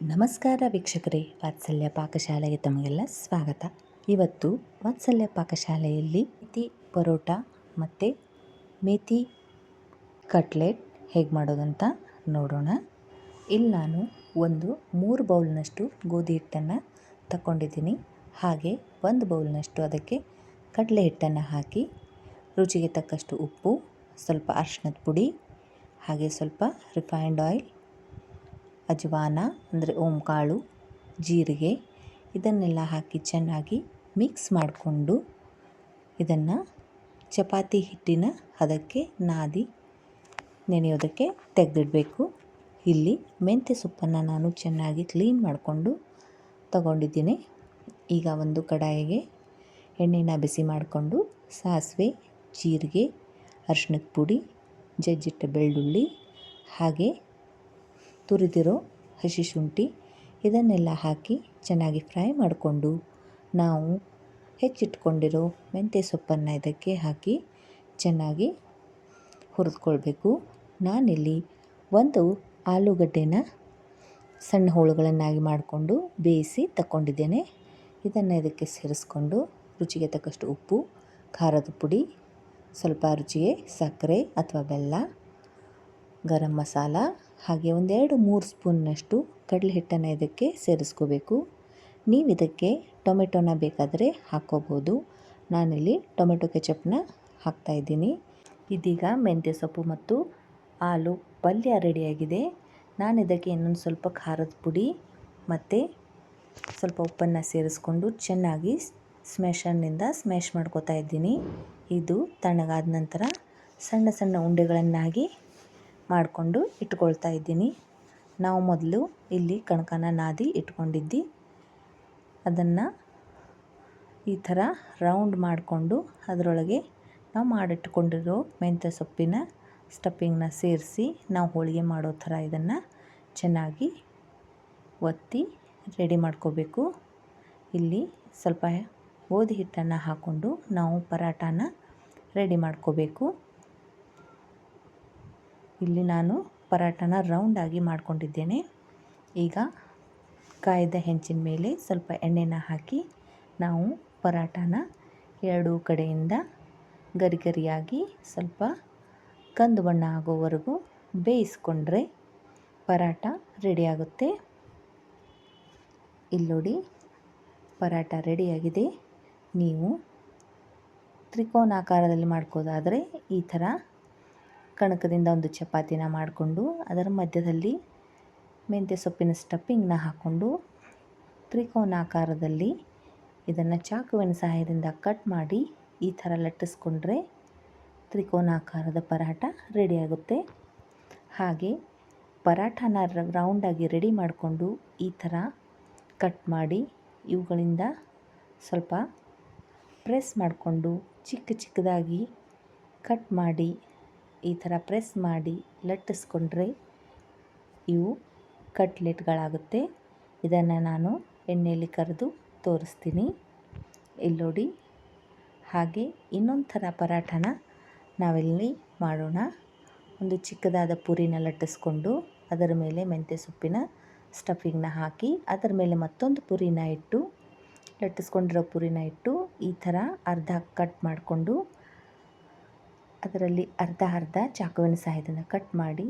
ನಮಸ್ಕಾರ ವೀಕ್ಷಕರೇ, ವಾತ್ಸಲ್ಯ ಪಾಕಶಾಲೆಗೆ ತಮಗೆಲ್ಲ ಸ್ವಾಗತ. ಇವತ್ತು ವಾತ್ಸಲ್ಯ ಪಾಕಶಾಲೆಯಲ್ಲಿ ಮೇಥಿ ಪರೋಟ ಮತ್ತು ಮೇಥಿ ಕಟ್ಲೆಟ್ ಹೇಗೆ ಮಾಡೋದಂತ ನೋಡೋಣ. ಇಲ್ಲಿ ನಾನು ಒಂದು ಮೂರು ಬೌಲ್ನಷ್ಟು ಗೋಧಿ ಹಿಟ್ಟನ್ನು ತಗೊಂಡಿದ್ದೀನಿ ಹಾಗೆ ಒಂದು ಬೌಲ್ನಷ್ಟು ಅದಕ್ಕೆ ಕಡಲೆ ಹಿಟ್ಟನ್ನು ಹಾಕಿ, ರುಚಿಗೆ ತಕ್ಕಷ್ಟು ಉಪ್ಪು, ಸ್ವಲ್ಪ ಅರಿಶಿನದ ಪುಡಿ, ಹಾಗೆ ಸ್ವಲ್ಪ ರಿಫೈನ್ಡ್ ಆಯಿಲ್ ಅಜ್ವಾನ, ಅಂದರೆ ಓಂಕಾಳು, ಜೀರಿಗೆ, ಇದನ್ನೆಲ್ಲ ಹಾಕಿ ಚೆನ್ನಾಗಿ ಮಿಕ್ಸ್ ಮಾಡಿಕೊಂಡು ಇದನ್ನು ಚಪಾತಿ ಹಿಟ್ಟಿನ ಹದಕ್ಕೆ ನಾದಿ ನೆನೆಯೋದಕ್ಕೆ ತೆಗೆದಿಡಬೇಕು. ಇಲ್ಲಿ ಮೆಂತ್ಯ ಸೊಪ್ಪನ್ನು ನಾನು ಚೆನ್ನಾಗಿ ಕ್ಲೀನ್ ಮಾಡಿಕೊಂಡು ತಗೊಂಡಿದ್ದೀನಿ. ಈಗ ಒಂದು ಕಡಾಯಿಗೆ ಎಣ್ಣೆನ ಬಿಸಿ ಮಾಡಿಕೊಂಡು ಸಾಸಿವೆ, ಜೀರಿಗೆ, ಅರಿಶಿಣದ ಪುಡಿ, ಜಜ್ಜಿಟ್ಟ ಬೆಳ್ಳುಳ್ಳಿ, ಹಾಗೆ ತುರಿದಿರೋ ಹಸಿ ಶುಂಠಿ ಇದನ್ನೆಲ್ಲ ಹಾಕಿ ಚೆನ್ನಾಗಿ ಫ್ರೈ ಮಾಡಿಕೊಂಡು ನಾವು ಹೆಚ್ಚಿಟ್ಕೊಂಡಿರೋ ಮೆಂತ್ಯ ಸೊಪ್ಪನ್ನು ಇದಕ್ಕೆ ಹಾಕಿ ಚೆನ್ನಾಗಿ ಹುರಿದ್ಕೊಳ್ಬೇಕು. ನಾನಿಲ್ಲಿ ಒಂದು ಆಲೂಗಡ್ಡೆನ ಸಣ್ಣ ಹೋಳುಗಳನ್ನಾಗಿ ಮಾಡಿಕೊಂಡು ಬೇಯಿಸಿ ತಗೊಂಡಿದ್ದೇನೆ ಇದನ್ನು ಇದಕ್ಕೆ ಸೇರಿಸ್ಕೊಂಡು ರುಚಿಗೆ ತಕ್ಕಷ್ಟು ಉಪ್ಪು, ಖಾರದ ಪುಡಿ, ಸ್ವಲ್ಪ ರುಚಿಗೆ ಸಕ್ಕರೆ ಅಥವಾ ಬೆಲ್ಲ, ಗರಂ ಮಸಾಲ ಹಾಗೆ ಒಂದೆರಡು ಮೂರು ಸ್ಪೂನ್ನಷ್ಟು ಕಡಲೆ ಹಿಟ್ಟನ್ನು ಇದಕ್ಕೆ ಸೇರಿಸ್ಕೋಬೇಕು. ನೀವು ಇದಕ್ಕೆ ಟೊಮೆಟೊನ ಬೇಕಾದರೆ ಹಾಕ್ಕೋಬೋದು. ನಾನಿಲ್ಲಿ ಟೊಮೆಟೊ ಕೆಚಪ್ನ ಹಾಕ್ತಾಯಿದ್ದೀನಿ ಇದೀಗ ಮೆಂತ್ಯ ಸೊಪ್ಪು ಮತ್ತು ಆಲೂ ಪಲ್ಯ ರೆಡಿಯಾಗಿದೆ. ನಾನು ಇದಕ್ಕೆ ಇನ್ನೊಂದು ಸ್ವಲ್ಪ ಖಾರದ ಪುಡಿ ಮತ್ತು ಸ್ವಲ್ಪ ಉಪ್ಪನ್ನು ಸೇರಿಸ್ಕೊಂಡು ಚೆನ್ನಾಗಿ ಸ್ಮ್ಯಾಶರ್ನಿಂದ ಸ್ಮ್ಯಾಶ್ ಮಾಡ್ಕೋತಾ ಇದ್ದೀನಿ. ಇದು ತಣ್ಣಗಾದ ನಂತರ ಸಣ್ಣ ಸಣ್ಣ ಉಂಡೆಗಳನ್ನಾಗಿ ಮಾಡಿಕೊಂಡು ಇಟ್ಕೊಳ್ತಾ ಇದ್ದೀನಿ. ನಾವು ಮೊದಲು ಇಲ್ಲಿ ಕಣಕನ ನಾದಿ ಇಟ್ಕೊಂಡಿದ್ದು. ಅದನ್ನು ಈ ಥರ ರೌಂಡ್ ಮಾಡಿಕೊಂಡು ಅದರೊಳಗೆ ನಾವು ಮಾಡಿಟ್ಕೊಂಡಿರೋ ಮೆಂತ್ಯ ಸೊಪ್ಪಿನ ಸ್ಟಫಿಂಗ್ನ ಸೇರಿಸಿ ನಾವು ಹೋಳಿಗೆ ಮಾಡೋ ಥರ ಇದನ್ನು ಚೆನ್ನಾಗಿ ಒತ್ತಿ ರೆಡಿ ಮಾಡ್ಕೋಬೇಕು. ಇಲ್ಲಿ ಸ್ವಲ್ಪ ಗೋಧಿ ಹಿಟ್ಟನ್ನು ಹಾಕ್ಕೊಂಡು ನಾವು ಪರಾಟಾನ ರೆಡಿ ಮಾಡ್ಕೋಬೇಕು. ಇಲ್ಲಿ ನಾನು ಪರಾಟನ ರೌಂಡಾಗಿ ಮಾಡಿಕೊಂಡಿದ್ದೇನೆ. ಈಗ ಕಾಯ್ದ ಹೆಂಚಿನ ಮೇಲೆ ಸ್ವಲ್ಪ ಎಣ್ಣೆನ ಹಾಕಿ ನಾವು ಪರಾಟನ ಎರಡೂ ಕಡೆಯಿಂದ ಗರಿ ಗರಿಯಾಗಿ ಸ್ವಲ್ಪ ಕಂದು ಬಣ್ಣ ಆಗೋವರೆಗೂ ಬೇಯಿಸ್ಕೊಂಡ್ರೆ ಪರಾಟ ರೆಡಿಯಾಗುತ್ತೆ ಇಲ್ಲಿ ನೋಡಿ ಪರಾಟ ರೆಡಿಯಾಗಿದೆ ನೀವು ತ್ರಿಕೋನಾಕಾರದಲ್ಲಿ ಮಾಡ್ಕೋದಾದರೆ ಈ ಥರ ಕಣಕದಿಂದ ಒಂದು ಚಪಾತಿನ ಮಾಡಿಕೊಂಡು ಅದರ ಮಧ್ಯದಲ್ಲಿ ಮೆಂತ್ಯ ಸೊಪ್ಪಿನ ಸ್ಟಫಿಂಗ್ನ ಹಾಕ್ಕೊಂಡು ತ್ರಿಕೋನಾಕಾರದಲ್ಲಿ ಇದನ್ನು ಚಾಕುವಿನ ಸಹಾಯದಿಂದ ಕಟ್ ಮಾಡಿ ಈ ಥರ ಲಟ್ಟಿಸ್ಕೊಂಡ್ರೆ ತ್ರಿಕೋನಾಕಾರದ ಪರಾಟ ರೆಡಿಯಾಗುತ್ತೆ ಹಾಗೆ ಪರಾಠನ ರೌಂಡಾಗಿ ರೆಡಿ ಮಾಡಿಕೊಂಡು ಈ ಥರ ಕಟ್ ಮಾಡಿ ಇವುಗಳಿಂದ ಸ್ವಲ್ಪ ಪ್ರೆಸ್ ಮಾಡಿಕೊಂಡು ಚಿಕ್ಕ ಚಿಕ್ಕದಾಗಿ ಕಟ್ ಮಾಡಿ ಈ ಥರ ಪ್ರೆಸ್ ಮಾಡಿ ಲಟ್ಟಿಸ್ಕೊಂಡ್ರೆ ಇವು ಕಟ್ಲೆಟ್ಗಳಾಗುತ್ತೆ. ಇದನ್ನು ನಾನು ಎಣ್ಣೆಯಲ್ಲಿ ಕರೆದು ತೋರಿಸ್ತೀನಿ. ಇಲ್ಲಿ ಹಾಗೆ ಇನ್ನೊಂದು ಥರ ಪರಾಠನ ನಾವಿಲ್ಲಿ ಮಾಡೋಣ. ಒಂದು ಚಿಕ್ಕದಾದ ಪುರಿನ ಲಟ್ಟಿಸ್ಕೊಂಡು ಅದರ ಮೇಲೆ ಮೆಂತ್ಯ ಸೊಪ್ಪಿನ ಸ್ಟಫಿಂಗ್ನ ಹಾಕಿ ಅದರ ಮೇಲೆ ಮತ್ತೊಂದು ಪುರಿನ ಇಟ್ಟು, ಲಟ್ಟಿಸ್ಕೊಂಡಿರೋ ಪುರಿನ ಇಟ್ಟು ಈ ಥರ ಅರ್ಧ ಕಟ್ ಮಾಡಿಕೊಂಡು ಅದರಲ್ಲಿ ಅರ್ಧ ಅರ್ಧ ಚಾಕುವಿನ ಸಹಾಯದಿಂದ ಕಟ್ ಮಾಡಿ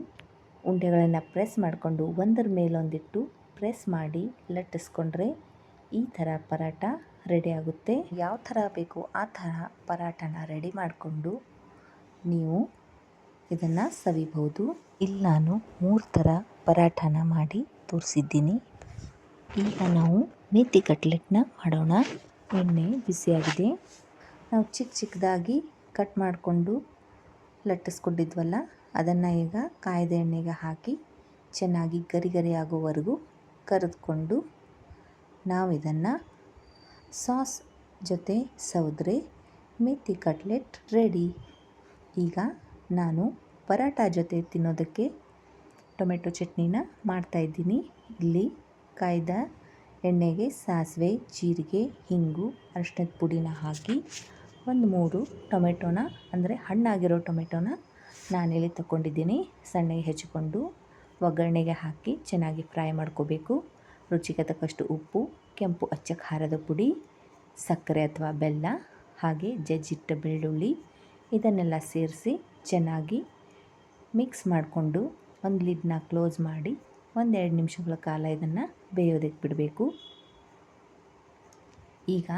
ಉಂಡೆಗಳನ್ನು ಪ್ರೆಸ್ ಮಾಡಿಕೊಂಡು ಒಂದರ ಮೇಲೊಂದಿಟ್ಟು ಪ್ರೆಸ್ ಮಾಡಿ ಲಟ್ಟಿಸ್ಕೊಂಡ್ರೆ ಈ ಥರ ಪರಾಟ ರೆಡಿ ಆಗುತ್ತೆ. ಯಾವ ಥರ ಬೇಕೋ ಆ ಥರ ಪರಾಟನ ರೆಡಿ ಮಾಡಿಕೊಂಡು ನೀವು ಇದನ್ನು ಸವಿಬಹುದು. ಇಲ್ಲಿ ನಾನು ಮೂರು ಥರ ಪರಾಠನ ಮಾಡಿ ತೋರಿಸಿದ್ದೀನಿ. ಈಗ ನಾವು ಮೇತಿ ಕಟ್ಲೆಟ್ನ ಮಾಡೋಣ. ಎಣ್ಣೆ ಬಿಸಿಯಾಗಿದೆ. ನಾವು ಚಿಕ್ಕ ಚಿಕ್ಕದಾಗಿ ಕಟ್ ಮಾಡಿಕೊಂಡು ಲಟ್ಟಿಸ್ಕೊಂಡಿದ್ವಲ್ಲ, ಅದನ್ನು ಈಗ ಕಾಯ್ದ ಎಣ್ಣೆಗೆ ಹಾಕಿ ಚೆನ್ನಾಗಿ ಗರಿ ಗರಿ ಆಗೋವರೆಗೂ ಕರೆದುಕೊಂಡು ನಾವು ಇದನ್ನು ಸಾಸ್ ಜೊತೆ ಸೌದ್ರೆ ಮೆಥಿ ಕಟ್ಲೆಟ್ ರೆಡಿ. ಈಗ ನಾನು ಪರಾಟ ಜೊತೆ ತಿನ್ನೋದಕ್ಕೆ ಟೊಮೆಟೊ ಚಟ್ನಿನ ಮಾಡ್ತಾಯಿದ್ದೀನಿ ಇಲ್ಲಿ ಕಾಯ್ದ ಎಣ್ಣೆಗೆ ಸಾಸಿವೆ, ಜೀರಿಗೆ, ಹಿಂಗು ಅರಿಶಿನದ ಪುಡಿನ ಹಾಕಿ ಒಂದು ಮೂರು ಟೊಮೆಟೊನ, ಅಂದರೆ ಹಣ್ಣಾಗಿರೋ ಟೊಮೆಟೊನ ನಾನಿಲ್ಲಿ ತಗೊಂಡಿದ್ದೀನಿ ಸಣ್ಣಗೆ ಹೆಚ್ಚಿಕೊಂಡು ಒಗ್ಗರಣೆಗೆ ಹಾಕಿ ಚೆನ್ನಾಗಿ ಫ್ರೈ ಮಾಡ್ಕೋಬೇಕು. ರುಚಿಗೆ ತಕ್ಕಷ್ಟು ಉಪ್ಪು, ಕೆಂಪು ಅಚ್ಚ ಖಾರದ ಪುಡಿ, ಸಕ್ಕರೆ ಅಥವಾ ಬೆಲ್ಲ, ಹಾಗೆ ಜಜ್ಜಿಟ್ಟ ಬೆಳ್ಳುಳ್ಳಿ, ಇದನ್ನೆಲ್ಲ ಸೇರಿಸಿ ಚೆನ್ನಾಗಿ ಮಿಕ್ಸ್ ಮಾಡಿಕೊಂಡು ಒಂದು ಲಿಡ್ನ ಕ್ಲೋಸ್ ಮಾಡಿ ಒಂದೆರಡು ನಿಮಿಷಗಳ ಕಾಲ ಇದನ್ನು ಬೇಯೋದಕ್ಕೆ ಬಿಡಬೇಕು. ಈಗ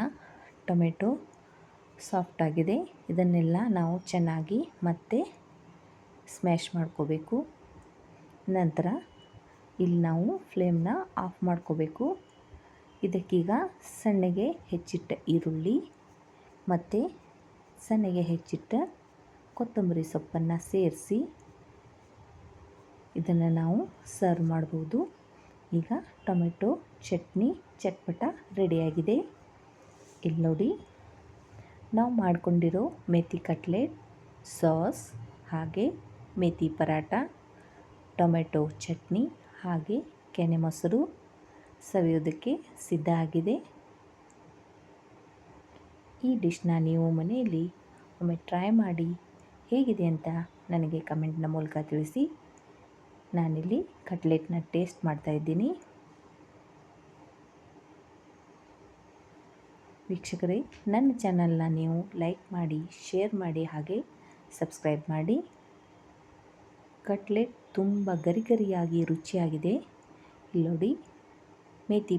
ಟೊಮೆಟೊ ಸಾಫ್ಟಾಗಿದೆ ಇದನ್ನೆಲ್ಲ ನಾವು ಚೆನ್ನಾಗಿ ಮತ್ತೆ ಸ್ಮ್ಯಾಶ್ ಮಾಡ್ಕೋಬೇಕು. ನಂತರ ಇಲ್ಲಿ ನಾವು ಫ್ಲೇಮ್ನ ಆಫ್ ಮಾಡ್ಕೋಬೇಕು. ಇದಕ್ಕೀಗ ಸಣ್ಣಗೆ ಹೆಚ್ಚಿಟ್ಟ ಈರುಳ್ಳಿ ಮತ್ತು ಸಣ್ಣಗೆ ಹೆಚ್ಚಿಟ್ಟ ಕೊತ್ತಂಬರಿ ಸೊಪ್ಪನ್ನು ಸೇರಿಸಿ ಇದನ್ನು ನಾವು ಸರ್ವ್ ಮಾಡ್ಬೋದು. ಈಗ ಟೊಮೆಟೊ, ಚಟ್ನಿ, ಚಟ್ಪಟ ರೆಡಿಯಾಗಿದೆ. ಇಲ್ಲಿ ನೋಡಿ ನಾವು ಮಾಡಿಕೊಂಡಿರೋ ಮೆಥಿ ಕಟ್ಲೆಟ್ ಸಾಸ್, ಹಾಗೆ ಮೆಥಿ ಪರಾಟ, ಟೊಮೆಟೊ ಚಟ್ನಿ, ಹಾಗೆ ಕೆನೆ ಮೊಸರು ಸವಿಯೋದಕ್ಕೆ ಸಿದ್ಧ ಆಗಿದೆ. ಈ ಡಿಶ್ನ ನೀವು ಮನೆಯಲ್ಲಿ ಒಮ್ಮೆ ಟ್ರೈ ಮಾಡಿ ಹೇಗಿದೆ ಅಂತ ನನಗೆ ಕಮೆಂಟ್ನ ಮೂಲಕ ತಿಳಿಸಿ. ನಾನಿಲ್ಲಿ ಕಟ್ಲೆಟ್ನ ಟೇಸ್ಟ್ ಮಾಡ್ತಾ ವೀಕ್ಷಕರೇ, ನನ್ನ ಚಾನಲ್ನ ನೀವು ಲೈಕ್ ಮಾಡಿ, ಶೇರ್ ಮಾಡಿ ಹಾಗೆ ಸಬ್ಸ್ಕ್ರೈಬ್ ಮಾಡಿ. ಕಟ್ಲೆಟ್ ತುಂಬ ಗರಿಗರಿಯಾಗಿ ರುಚಿಯಾಗಿದೆ. ಇಲ್ಲಿ ನೋಡಿ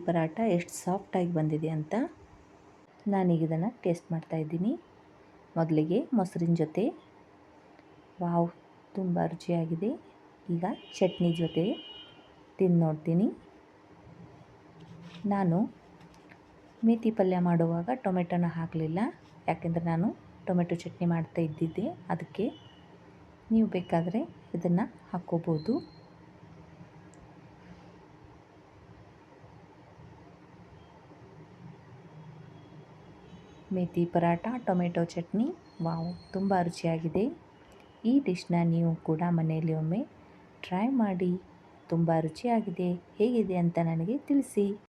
ಪರಾಟ ಎಷ್ಟು ಸಾಫ್ಟಾಗಿ ಬಂದಿದೆ ಅಂತ ನಾನೀಗ ಇದನ್ನು ಟೇಸ್ಟ್ ಮಾಡ್ತಾಯಿದ್ದೀನಿ ಮೊದಲಿಗೆ ಮೊಸರಿನ ಜೊತೆ. ವಾವ್, ತುಂಬ ರುಚಿಯಾಗಿದೆ. ಈಗ ಚಟ್ನಿ ಜೊತೆ ತಿಂದು ನೋಡ್ತೀನಿ. ನಾನು ಮೇಥಿ ಪಲ್ಯ ಮಾಡುವಾಗ ಟೊಮೆಟೊನ ಹಾಕಲಿಲ್ಲ. ಯಾಕೆಂದರೆ ನಾನು ಟೊಮೆಟೊ ಚಟ್ನಿ ಮಾಡ್ತಾ ಇದ್ದಿದ್ದೆ. ಅದಕ್ಕೆ ನೀವು ಬೇಕಾದರೆ ಇದನ್ನು ಹಾಕ್ಕೋಬೋದು. ಮೇಥಿ ಪರಾಟ, ಟೊಮೆಟೊ ಚಟ್ನಿ. ವಾವ್, ತುಂಬ ರುಚಿಯಾಗಿದೆ. ಈ ಡಿಶ್ನ ನೀವು ಕೂಡ ಮನೆಯಲ್ಲಿ ಒಮ್ಮೆ ಟ್ರೈ ಮಾಡಿ. ತುಂಬ ರುಚಿಯಾಗಿದೆ. ಹೇಗಿದೆ ಅಂತ ನನಗೆ ತಿಳಿಸಿ.